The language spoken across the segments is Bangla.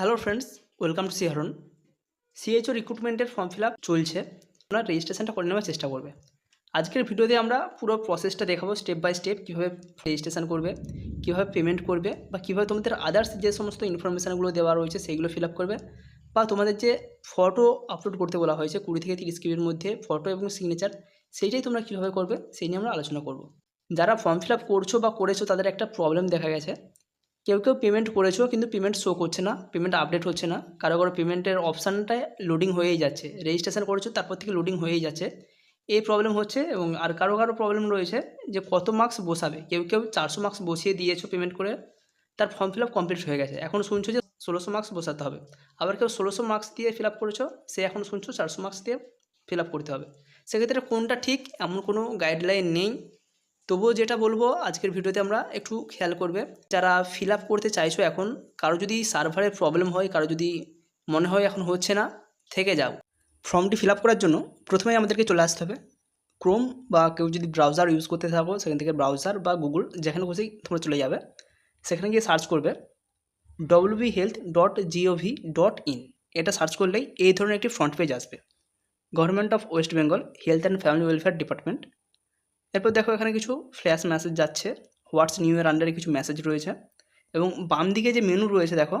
হ্যালো ফ্রেন্ডস ওয়েলকাম টু সিহারন সিএইচও রিক্রুটমেন্টের ফর্ম ফিল আপ চলছে। আপনার রেজিস্ট্রেশনটা করে নেওয়ার চেষ্টা করবে। আজকের ভিডিওতে আমরা পুরো প্রসেসটা দেখাবো স্টেপ বাই স্টেপ কীভাবে রেজিস্ট্রেশন করবে, কীভাবে পেমেন্ট করবে, বা কীভাবে তোমাদের আদার্স যে সমস্ত ইনফরমেশানগুলো দেওয়া রয়েছে সেইগুলো ফিল আপ করবে, বা তোমাদের যে ফটো আপলোড করতে বলা হয়েছে, কুড়ি থেকে তিরিশ কিবির মধ্যে ফটো এবং সিগনেচার সেইটাই তোমরা কীভাবে করবে, সেই নিয়ে আমরা আলোচনা করব। যারা ফর্ম ফিল আপ করছ বা করেছ, তাদের একটা প্রবলেম দেখা গেছে। কেউ কেউ পেমেন্ট করেছ কিন্তু পেমেন্ট শো করছে না পেমেন্ট আপডেট হচ্ছে না। কারও কারও পেমেন্টের অপশানটায় লোডিং হয়েই যাচ্ছে। রেজিস্ট্রেশন করেছ, তারপর থেকে লোডিং হয়েই যাচ্ছে। এই প্রবলেম হচ্ছে এবং আর কারও কারও প্রবলেম রয়েছে যে কত মার্কস বসাবে। কেউ কেউ চারশো মার্কস বসিয়ে দিয়েছ পেমেন্ট করে, তার ফর্ম ফিল আপ কমপ্লিট হয়ে গেছে। এখন শুনছো যে ষোলোশো মার্কস বসাতে হবে। আবার কেউ ষোলোশো মার্কস দিয়ে ফিল আপ করেছ, সে এখন শুনছো চারশো মার্কস দিয়ে ফিল আপ করতে হবে। সেক্ষেত্রে কোনটা ঠিক, এমন কোনো গাইডলাইন নেই। তবুও যেটা বলব, আজকের ভিডিওতে আমরা একটু খেয়াল করবে। যারা ফিল করতে চাইছো এখন, কারও যদি সার্ভারের প্রবলেম হয়, কারও যদি মনে হয় এখন হচ্ছে না, থেকে যাও। ফর্মটি ফিল করার জন্য প্রথমেই আমাদেরকে চলে আসতে হবে। ক্রোম বা কেউ যদি ব্রাউজার ইউজ করতে থাকো, সেখান থেকে ব্রাউজার বা গুগল যেখানে খুশি তোমরা চলে যাবে। সেখানে গিয়ে সার্চ করবে WB health dot GOV dot in এটা সার্চ করলেই এই ধরনের একটি ফ্রন্ট পেজ আসবে। Government of West Bengal health and family welfare department এরপর দেখো এখানে কিছু ফ্ল্যাশ মেসেজ যাচ্ছে। হোয়াটস নিউ এর আন্ডারে কিছু মেসেজ রয়েছে। এবং বাম দিকে যে মেনু রয়েছে দেখো,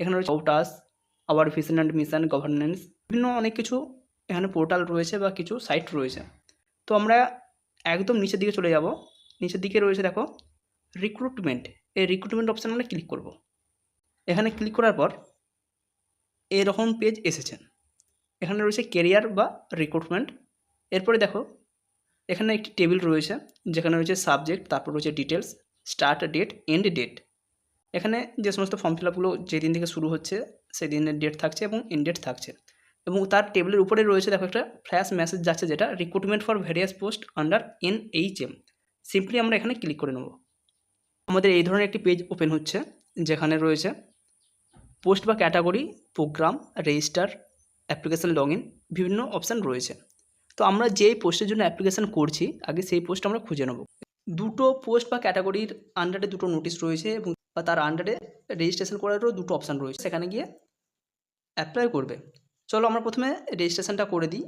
এখানে রয়েছে about us our vision and mission governance বিভিন্ন অনেক কিছু এখানে পোর্টাল রয়েছে বা কিছু সাইট রয়েছে। তো আমরা একদম নিচের দিকে চলে যাব। নিচের দিকে রয়েছে দেখো রিক্রুটমেন্ট এই রিক্রুটমেন্ট অপশান আমরা ক্লিক করব। এখানে ক্লিক করার পর এরকম পেজ এসেছেন এখানে রয়েছে কেরিয়ার বা রিক্রুটমেন্ট এরপরে দেখো এখানে একটি টেবিল রয়েছে, যেখানে রয়েছে সাবজেক্ট তারপর রয়েছে details start date end date এখানে যে সমস্ত ফর্ম ফিল আপগুলো যেদিন থেকে শুরু হচ্ছে সেই দিনের ডেট থাকছে এবং এন্ড ডেট থাকছে। এবং তার টেবিলের উপরে রয়েছে, দেখো একটা ফ্ল্যাশ মেসেজ যাচ্ছে, যেটা recruitment for various post under N H M simply আমরা এখানে ক্লিক করে নেব। আমাদের এই ধরনের একটি পেজ ওপেন হচ্ছে, যেখানে রয়েছে পোস্ট বা category program register application log in বিভিন্ন অপশান রয়েছে। তো আমরা যেই পোস্টের জন্য অ্যাপ্লিকেশান করছি, আগে সেই পোস্ট আমরা খুঁজে নেব। দুটো পোস্ট বা ক্যাটাগরির আন্ডারে দুটো নোটিশ রয়েছে এবং বা তার আন্ডারে রেজিস্ট্রেশন করারও দুটো অপশান রয়েছে। সেখানে গিয়ে অ্যাপ্লাই করবে। চলো আমরা প্রথমে রেজিস্ট্রেশনটা করে দিই।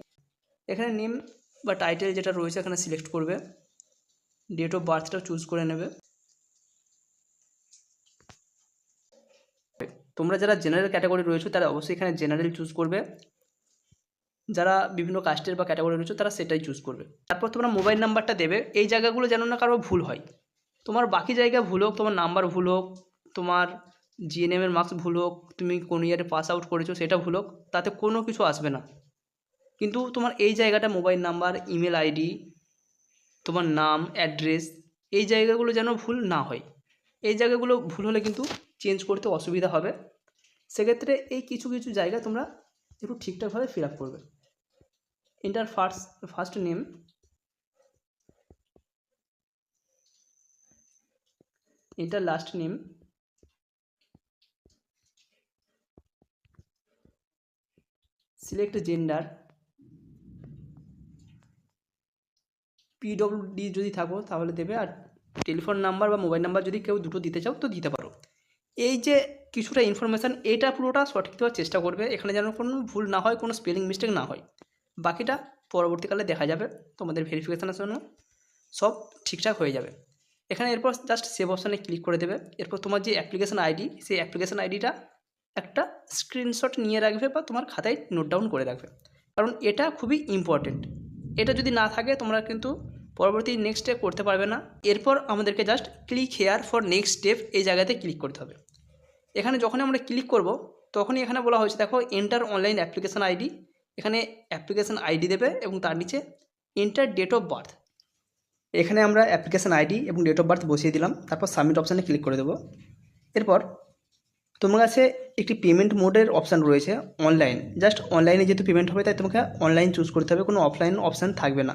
এখানে নেম বা টাইটেল যেটা রয়েছে এখানে সিলেক্ট করবে। ডেট অফ বার্থটা চুজ করে নেবে। তোমরা যারা জেনারেল ক্যাটাগরি রয়েছে তারা অবশ্যই এখানে জেনারেল চুজ করবে। যারা বিভিন্ন কাস্টের বা ক্যাটাগরি রয়েছে, তারা সেটাই চুজ করবে। তারপর তোমরা মোবাইল নাম্বারটা দেবে। এই জায়গাগুলো যেন না কারও ভুল হয়। তোমার বাকি জায়গা ভুল হোক, তোমার নাম্বার ভুল হোক, তোমার জিএনএমের মার্কস ভুল হোক, তুমি কোন ইয়ারে পাস আউট করেছ, সেটা ভুল হোক, তাতে কোনো কিছু আসবে না। কিন্তু তোমার এই জায়গাটা মোবাইল নাম্বার ইমেল আইডি তোমার নাম অ্যাড্রেস এই জায়গাগুলো যেন ভুল না হয়। এই জায়গাগুলো ভুল হলে কিন্তু চেঞ্জ করতে অসুবিধা হবে। সেক্ষেত্রে এই কিছু কিছু জায়গা তোমরা একটু ঠিকঠাকভাবে ফিল আপ করবে। Enter first first name enter last name select gender PWD যদি থাকো, তাহলে দেবে, আর টেলিফোন নাম্বার বা মোবাইল নাম্বার যদি কেউ দুটো দিতে চাও, তো দিতে পারো। এই যে কিছুটা ইনফরমেশান এটা পুরোটা সঠিক দেওয়ার চেষ্টা করবে, এখানে যেন কোনো ভুল না হয়, কোনো স্পেলিং মিস্টেক না হয়। বাকিটা পরবর্তীকালে দেখা যাবে। তোমাদের ভেরিফিকেশানের জন্য সব ঠিকঠাক হয়ে যাবে। এখানে এরপর জাস্ট সেভ অপশানে ক্লিক করে দেবে। এরপর তোমার যে অ্যাপ্লিকেশান আইডি সেই অ্যাপ্লিকেশান আইডিটা একটা স্ক্রিনশট নিয়ে রাখবে বা তোমার খাতায় নোট ডাউন করে রাখবে। কারণ এটা খুবই ইম্পর্টেন্ট এটা যদি না থাকে, তোমরা কিন্তু পরবর্তী নেক্সট স্টেপ করতে পারবে না। এরপর আমাদেরকে just click here for next step এই জায়গাতে ক্লিক করতে হবে। এখানে যখনই আমরা ক্লিক করব, তখনই এখানে বলা হয়েছে, দেখো এন্টার অনলাইন অ্যাপ্লিকেশান আইডি এখানে অ্যাপ্লিকেশান আইডি দেবে এবং তার নিচে এন্টার ডেট অফ বার্থ এখানে আমরা অ্যাপ্লিকেশান আইডি এবং ডেট অফ বার্থ বসিয়ে দিলাম, তারপর সাবমিট অপশানে ক্লিক করে দেবো। এরপর তোমার কাছে একটি পেমেন্ট মোডের অপশান রয়েছে অনলাইন জাস্ট অনলাইনে যেহেতু পেমেন্ট হবে, তাই তোমাকে অনলাইন চুজ করতে হবে, কোনো অফলাইন অপশান থাকবে না।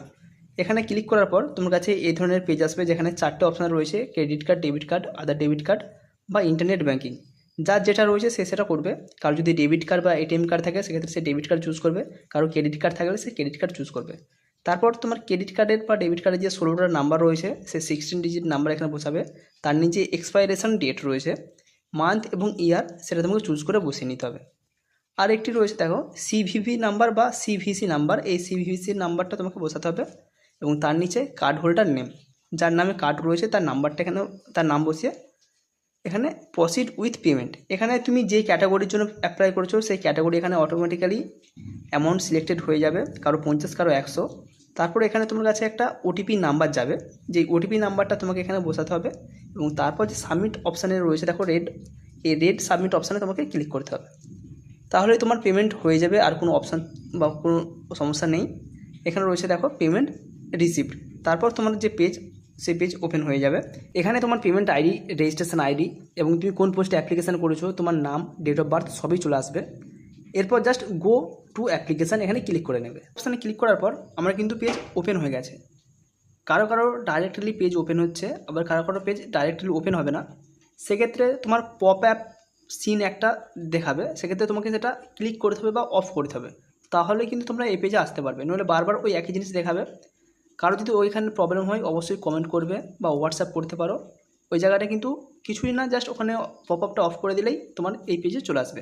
এখানে ক্লিক করার পর তোমার কাছে এই ধরনের পেজ আসবে, যেখানে চারটে অপশান রয়েছে credit card debit card other debit card বা ইন্টারনেট ব্যাঙ্কিং যার যেটা রয়েছে সে সেটা করবে। কারও যদি ডেবিট কার্ড বা এটিএম কার্ড থাকে, সেক্ষেত্রে সে ডেবিট কার্ড চুজ করবে। কারও ক্রেডিট কার্ড থাকলে সে ক্রেডিট কার্ড চুজ করবে। তারপর তোমার ক্রেডিট কার্ডের বা ডেবিট কার্ডের যে ষোলোটা নাম্বার রয়েছে, সে সিক্সটিন ডিজিট নাম্বার এখানে বসাবে। তার নিচে এক্সপাইরেশন ডেট রয়েছে মান্থ এবং ইয়ার সেটা তোমাকে চুজ করে বসিয়ে নিতে হবে। আর একটি রয়েছে, দেখো সিভিভি নাম্বার বা সিভিসি নাম্বার এই সিভিসি নাম্বারটা তোমাকে বসাতে হবে এবং তার নিচে কার্ড হোল্ডার নেম যার নামে কার্ড রয়েছে, তার নাম্বারটা এখানে তার নাম বসিয়ে এখানে প্রসিড উইথ পেমেন্ট এখানে তুমি যে ক্যাটাগরির জন্য অ্যাপ্লাই করেছ, সেই ক্যাটাগরি এখানে অটোমেটিক্যালি অ্যামাউন্ট সিলেক্টেড হয়ে যাবে, কারও পঞ্চাশ, কারও একশো। তারপরে এখানে তোমার কাছে একটা ওটিপি নাম্বার যাবে। যে ওটিপি নাম্বারটা তোমাকে এখানে বসাতে হবে এবং তারপর যে সাবমিট অপশানে রয়েছে, দেখো রেড এই রেড সাবমিট অপশানে তোমাকে ক্লিক করতে হবে। তাহলে তোমার পেমেন্ট হয়ে যাবে, আর কোনো অপশান বা কোনো সমস্যা নেই। এখানে রয়েছে, দেখো পেমেন্ট রিসিপ্ট তারপর তোমার যে পেজ সেই পেজ ওপেন হয়ে যাবে। এখানে তোমার পেমেন্ট আইডি রেজিস্ট্রেশন আইডি এবং তুমি কোন পোস্টে অ্যাপ্লিকেশান করেছ, তোমার নাম ডেট অফ বার্থ সবই চলে আসবে। এরপর জাস্ট গো টু অ্যাপ্লিকেশান এখানে ক্লিক করে নেবে। অপশানে ক্লিক করার পর আমার কিন্তু পেজ ওপেন হয়ে গেছে। কারও কারও ডাইরেক্টলি পেজ ওপেন হচ্ছে, আবার কারও কারও পেজ ডাইরেক্টলি ওপেন হবে না। সেক্ষেত্রে তোমার পপ অ্যাপ সিন একটা দেখাবে। সেক্ষেত্রে তোমাকে সেটা ক্লিক করতে হবে বা অফ করতে হবে। তাহলে কিন্তু তোমরা এই পেজে আসতে পারবে। নইলে বারবার ওই একই জিনিস দেখাবে। কারও যদি ওইখানে প্রবলেম হয়, অবশ্যই কমেন্ট করবে বা হোয়াটসঅ্যাপ করতে পারো। ওই জায়গাটা কিন্তু কিছুই না জাস্ট ওখানে পপ আপটা অফ করে দিলেই তোমার এই পেজে চলে আসবে।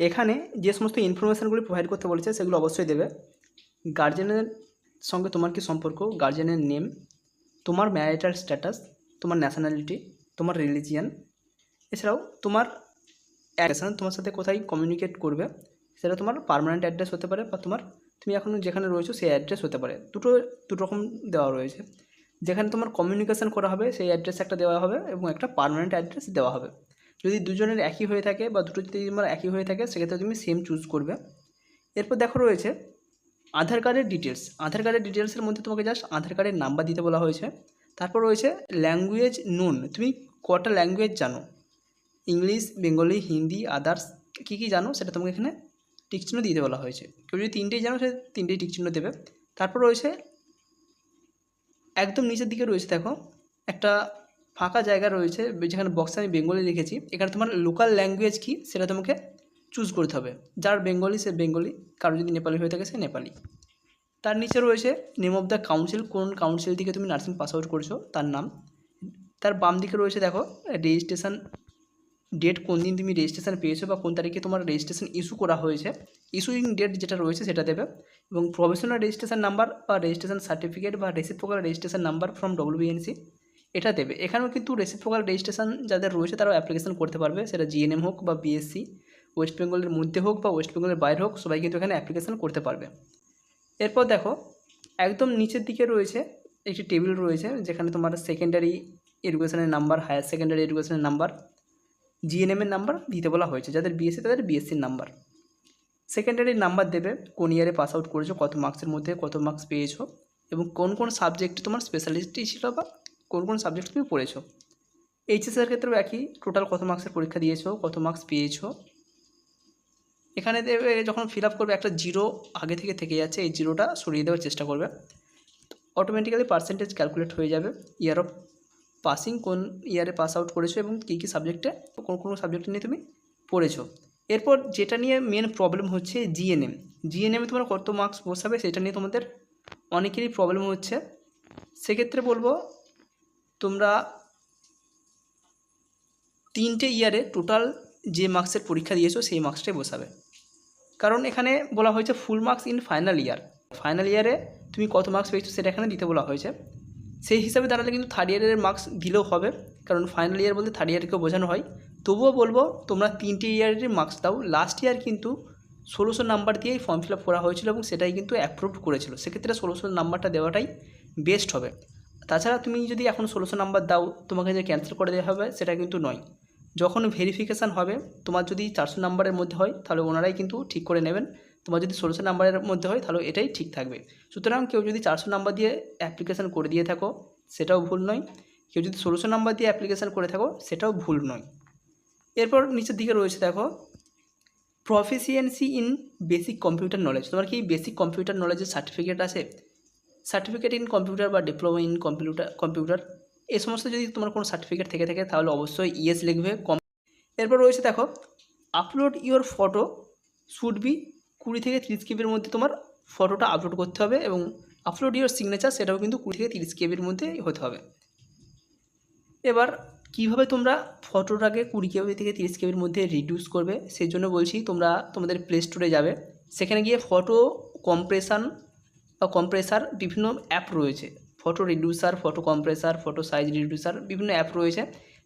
এখানে যে সমস্ত ইনফরমেশানগুলি প্রোভাইড করতে বলেছে, সেগুলো অবশ্যই দেবে। গার্জেনের সঙ্গে তোমার কি সম্পর্ক? গার্জেনের নেম তোমার ম্যারিটাল স্ট্যাটাস তোমার ন্যাশনালিটি তোমার রিলিজিয়ান এছাড়াও তোমার অ্যাড্রেস তোমার সাথে কোথায় কমিউনিকেট করবে, সেটা তোমার পার্মানেন্ট অ্যাড্রেস হতে পারে বা তোমার তুমি এখন যেখানে রয়েছো সেই অ্যাড্রেস হতে পারে। দুটো দুটো রকম দেওয়া রয়েছে। যেখানে তোমার কমিউনিকেশন করা হবে সেই অ্যাড্রেস একটা দেওয়া হবে এবং একটা পার্মানেন্ট অ্যাড্রেস দেওয়া হবে। যদি দুজনের একই হয়ে থাকে বা দুটো যদি তোমার একই হয়ে থাকে, সেক্ষেত্রে তুমি সেম চুজ করবে। এরপর দেখো রয়েছে আধার কার্ডের ডিটেলস আধার কার্ডের ডিটেলসের মধ্যে তোমাকে জাস্ট আধার কার্ডের নাম্বার দিতে বলা হয়েছে। তারপর রয়েছে ল্যাঙ্গুয়েজ নুন তুমি কটা ল্যাঙ্গুয়েজ জানো? ইংলিশ, বেঙ্গলি, হিন্দি আদার্স কী কী জানো? সেটা তোমাকে এখানে টিকচিহ্ন দিতে বলা হয়েছে। কেউ যদি তিনটেই জানো, সে তিনটেই টিকচিহ্ন দেবে। তারপর রয়েছে, একদম নিচের দিকে রয়েছে, দেখো, একটা ফাঁকা জায়গা রয়েছে, যেখানে বক্সে আমি বেঙ্গলি লিখেছি। এখানে তোমার লোকাল ল্যাঙ্গুয়েজ কী, সেটা তোমাকে চুজ করতে হবে। যার বেঙ্গলি সে বেঙ্গলি কারও যদি নেপালি হয়ে থাকে, সে নেপালি তার নিচে রয়েছে নেম অফ দ্য কাউন্সিল কোন কাউন্সিল থেকে তুমি নার্সিং পাস আউট করেছ, তার নাম। তার বাম দিকে রয়েছে, দেখো রেজিস্ট্রেশন ডেট কোন দিন তুমি রেজিস্ট্রেশন পেয়েছ বা কোন তারিখে তোমার রেজিস্ট্রেশন ইস্যু করা হয়েছে ইস্যুইং ডেট যেটা রয়েছে সেটা দেবে এবং প্রফেশনাল রেজিস্ট্রেশন নাম্বার বা রেজিস্ট্রেশন সার্টিফিকেট বা reciprocal registration number from WBNC এটা দেবে। এখানেও কিন্তু রেসিপ্রোকাল রেজিস্ট্রেশন যাদের রয়েছে তারাও অ্যাপ্লিকেশন করতে পারবে, সেটা জিএনএম হোক বা বিএসসি ওয়েস্ট বেঙ্গলের মধ্যে হোক বা ওয়েস্ট বেঙ্গলের বাইরে হোক, সবাই কিন্তু এখানে অ্যাপ্লিকেশন করতে পারবে। এরপর দেখো, একদম নিচের দিকে রয়েছে একটি টেবিল রয়েছে, যেখানে তোমার সেকেন্ডারি এডুকেশনের নাম্বার হায়ার সেকেন্ডারি এডুকেশনের নাম্বার জিএনএমের নাম্বার দিতে বলা হয়েছে। যাদের বিএসসি তাদের বিএসসির নাম্বার সেকেন্ডারির নাম্বার দেবে, কোন ইয়ারে পাস আউট করেছ, কত মার্কসের মধ্যে কত মার্কস পেয়েছ, এবং কোন কোন সাবজেক্ট তোমার স্পেশালিস্টই ছিল বা কোন কোন সাবজেক্ট তুমি পড়েছো। এইচএসের ক্ষেত্রেও একই টোটাল কত মার্কসের পরীক্ষা দিয়েছ, কত মার্কস পেয়েছ। এখানে দেবে, যখন ফিল আপ করবে, একটা জিরো আগে থেকে থেকে যাচ্ছে, এই জিরোটা সরিয়ে দেওয়ার চেষ্টা করবে। অটোমেটিক্যালি পার্সেন্টেজ ক্যালকুলেট হয়ে যাবে ইয়ার অফ পাসিং কোন ইয়ারে পাস আউট করেছ এবং কী কী সাবজেক্টে কোন কোন সাবজেক্ট নিয়ে তুমি পড়েছো? এরপর যেটা নিয়ে মেন প্রবলেম হচ্ছে জিএনএম জিএনএমে তোমার কত মার্কস বসাবে সেটা নিয়ে তোমাদের অনেকেরই প্রবলেম হচ্ছে। সেক্ষেত্রে বলব তোমরা তিনটে ইয়ারে টোটাল যে মার্কসের পরীক্ষা দিয়েছ সেই মার্কসটাই বসাবে। কারণ এখানে বলা হয়েছে full marks in final year final ইয়ারে তুমি কত মার্কস পেয়েছ সেটা এখানে দিতে বলা হয়েছে। সেই হিসাবে দাঁড়ালে কিন্তু থার্ড ইয়ারের মার্কস দিলেও হবে, কারণ ফাইনাল ইয়ার বলতে থার্ড ইয়ারকেও বোঝানো হয়। তবুও বলব, তোমরা তিনটে ইয়ারের মার্কস দাও। লাস্ট ইয়ার কিন্তু ষোলোশো নাম্বার দিয়েই ফর্ম ফিল আপ করা হয়েছিল এবং সেটাই কিন্তু অ্যাপ্রুভ করেছিল। সেক্ষেত্রে ষোলোশো নাম্বারটা দেওয়াটাই বেস্ট হবে। তাছাড়া তুমি যদি এখন ষোলোশো নাম্বার দাও, তোমাকে যে ক্যান্সেল করে দেওয়া হবে সেটা কিন্তু নয়। যখন ভেরিফিকেশান হবে, তোমার যদি চারশো নাম্বারের মধ্যে হয়, তাহলে ওনারাই কিন্তু ঠিক করে নেবেন। তোমার যদি ষোলোশো নাম্বারের মধ্যে হয়, তাহলে এটাই ঠিক থাকবে। সুতরাং কেউ যদি চারশো নাম্বার দিয়ে অ্যাপ্লিকেশান করে দিয়ে থাকো, সেটাও ভুল নয়। কেউ যদি ষোলোশো নাম্বার দিয়ে অ্যাপ্লিকেশান করে থাকো, সেটাও ভুল নয়। এরপর নিচের দিকে রয়েছে দেখো proficiency in basic computer knowledge তোমার কি বেসিক কম্পিউটার নলেজের সার্টিফিকেট আছে? সার্টিফিকেট ইন কম্পিউটার বা ডিপ্লোমা ইন কম্পিউটার কম্পিউটার এই সমস্ত যদি তোমার কোনো সার্টিফিকেট থেকে থাকে, তাহলে অবশ্যই ইয়েস লিখবে। কম এরপর রয়েছে দেখো upload your photo should be কুড়ি থেকে তিরিশ কেবির মধ্যে তোমার ফটোটা আপলোড করতে হবে এবং আপলোড ইওর সিগনেচার সেটাও কিন্তু কুড়ি থেকে তিরিশ কেবির মধ্যে হতে হবে। এবার কীভাবে তোমরা ফটোটাকে কুড়ি কেবি থেকে তিরিশ কেবির মধ্যে রিডিউস করবে সেই জন্য বলছি তোমরা তোমাদের প্লে স্টোরে যাবে। সেখানে গিয়ে ফটো কম্প্রেশন বা কম্প্রেসার বিভিন্ন অ্যাপ রয়েছে। Photo reducer photo compressor photo size reducer বিভিন্ন অ্যাপ রয়েছে।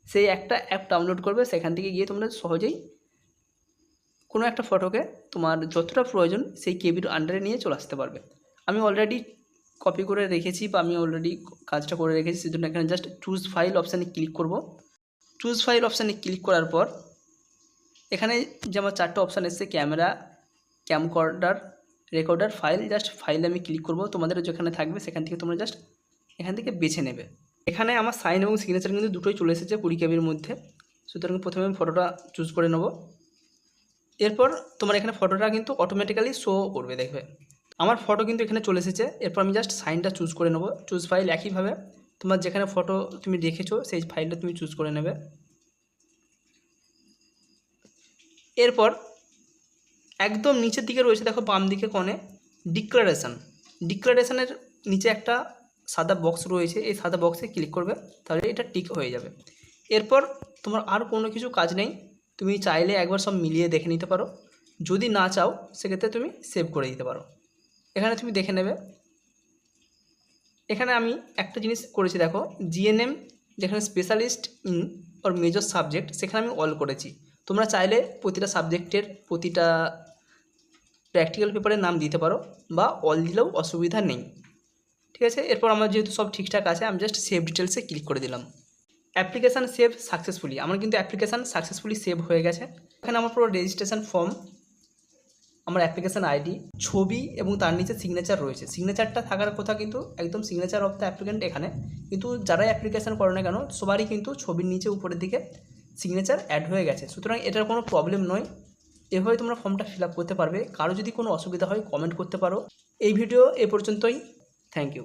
সেই একটা অ্যাপ ডাউনলোড করবে। সেখান থেকে গিয়ে তোমরা সহজেই কোনো একটা ফটোকে তোমার যতটা প্রয়োজন সেই কেবির আন্ডারে নিয়ে চলে আসতে পারবে। আমি অলরেডি কপি করে রেখেছি বা আমি অলরেডি কাজটা করে রেখেছি, সেজন্য এখানে জাস্ট চুজ ফাইল অপশানে ক্লিক করব। চুজ ফাইল অপশানে ক্লিক করার পর, এখানে যে আমার চারটে অপশান এসছে camera camcorder recorder file just ফাইলে আমি ক্লিক করব। তোমাদের যেখানে থাকবে সেখান থেকে তোমরা জাস্ট এখান থেকে বেছে নেবে। এখানে আমার সাইন এবং সিগনেচার কিন্তু দুটোই চলে এসেছে কুড়ি কেবির মধ্যে। সুতরাং প্রথমে আমি ফটোটা চুজ করে নেব। এরপর তোমার এখানে ফটোটা কিন্তু অটোমেটিক্যালি শো করবে, দেখবে। আমার ফটো কিন্তু এখানে চলে এসেছে। এরপর আমি জাস্ট সাইনটা চুজ করে নেব। চুজ ফাইল একইভাবে। তোমার যেখানে ফটো তুমি রেখেছো সেই ফাইলটা তুমি চুজ করে নেবে। এরপর একদম নিচের দিকে রয়েছে, দেখো বাম দিকে কোণে ডিক্লারেশন ডিক্লারেশনের নিচে একটা সাদা বক্স রয়েছে। এই সাদা বক্সে ক্লিক করবে, তাহলে এটা টিক হয়ে যাবে। এরপর তোমার আর কোনো কিছু কাজ নেই। তুমি চাইলে একবার সব মিলিয়ে দেখে নিতে পারো। যদি না চাও, সেক্ষেত্রে তুমি সেভ করে দিতে পারো। এখানে তুমি দেখে নেবে। এখানে আমি একটা জিনিস করেছি, দেখো জিএনএম যেখানে specialist in or major subject সেখানে আমি অল করেছি। তোমরা চাইলে প্রতিটা সাবজেক্টের প্রতিটা প্র্যাকটিক্যাল পেপারের নাম দিতে পারো বা অল দিলেও অসুবিধা নেই। ঠিক আছে? এরপর আমার যেহেতু সব ঠিকঠাক আছে, আমি জাস্ট সেভ ডিটেলসে ক্লিক করে দিলাম। অ্যাপ্লিকেশান সেভ সাকসেসফুলি আমার কিন্তু অ্যাপ্লিকেশান সাকসেসফুলি সেভ হয়ে গেছে। এখানে আমার পুরো রেজিস্ট্রেশন ফর্ম আমার অ্যাপ্লিকেশান আইডি ছবি এবং তার নিচে সিগনেচার রয়েছে। সিগনেচারটা থাকার কথা কিন্তু একদম সিগনেচার অফ দ্য অ্যাপ্লিকেন্ট এখানে। কিন্তু যারাই অ্যাপ্লিকেশান করে না কেন, সবারই কিন্তু ছবির নিচে উপরের দিকে সিগনেচার অ্যাড হয়ে গেছে। সুতরাং এটার কোনো প্রবলেম নয়। এভাবে তোমরা ফর্মটা ফিল করতে পারবে। কারও যদি কোনো অসুবিধা হয় কমেন্ট করতে পারো। এই ভিডিও এ পর্যন্তই। Thank you